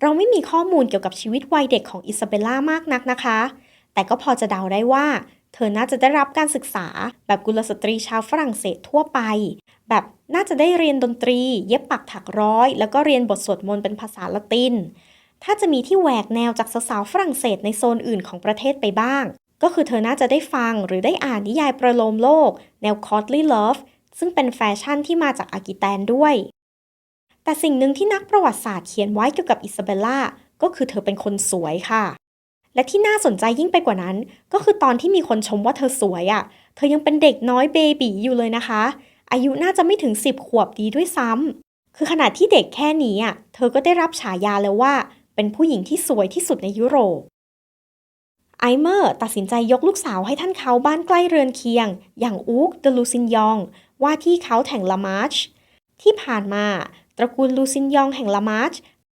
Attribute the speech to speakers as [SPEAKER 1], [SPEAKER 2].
[SPEAKER 1] เราไม่มีข้อมูลเกี่ยวกับชีวิตวัยเด็กของอิซาเบลล่ามากนักนะคะ แต่ก็พอจะเดาได้ว่า เธอน่าจะได้รับการศึกษาแบบกุลสตรีชาวฝรั่งเศสทั่วไป แบบน่าจะได้เรียนดนตรี เย็บปักถักร้อย แล้วก็เรียนบทสวดมนต์เป็นภาษาละติน ถ้าจะมีที่แหวกแนวจากสาวๆฝรั่งเศสในโซนอื่นของประเทศไปบ้าง ก็คือเธอน่าจะได้ฟังหรือได้อ่านนิยายประโลมโลก แนว Courtly Love ซึ่งเป็นแฟชั่นที่มาจากอากิแตนด้วย แต่สิ่งหนึ่งที่นักประวัติศาสตร์เขียนไว้เกี่ยวกับอิซาเบลล่าก็คือเธอเป็นคนสวยค่ะ และที่น่าสนใจยิ่งไปกว่านั้น ก็คือตอนที่มีคนชมว่าเธอสวยอะ่ะ เธอยังเป็นเด็กน้อยเบบีอยู่เลยนะคะ อายุน่าจะไม่ถึง 10 ขวบดีด้วยซ้ำคือขนาดที่เด็กแค่นี้อะเธอก็ได้รับฉายาแล้วว่า เป็นผู้หญิงที่สวยที่สุดในยุโรปไอเมอร์ตัดสินใจยกลูกสาวให้ท่านเขาบ้านใกล้เรือนเคียง อย่างอูกเดลูซินยอง ว่าที่เขาแห่งลามาร์ชที่ผ่านมา ระกูลลูซินยองแห่งลามาร์ช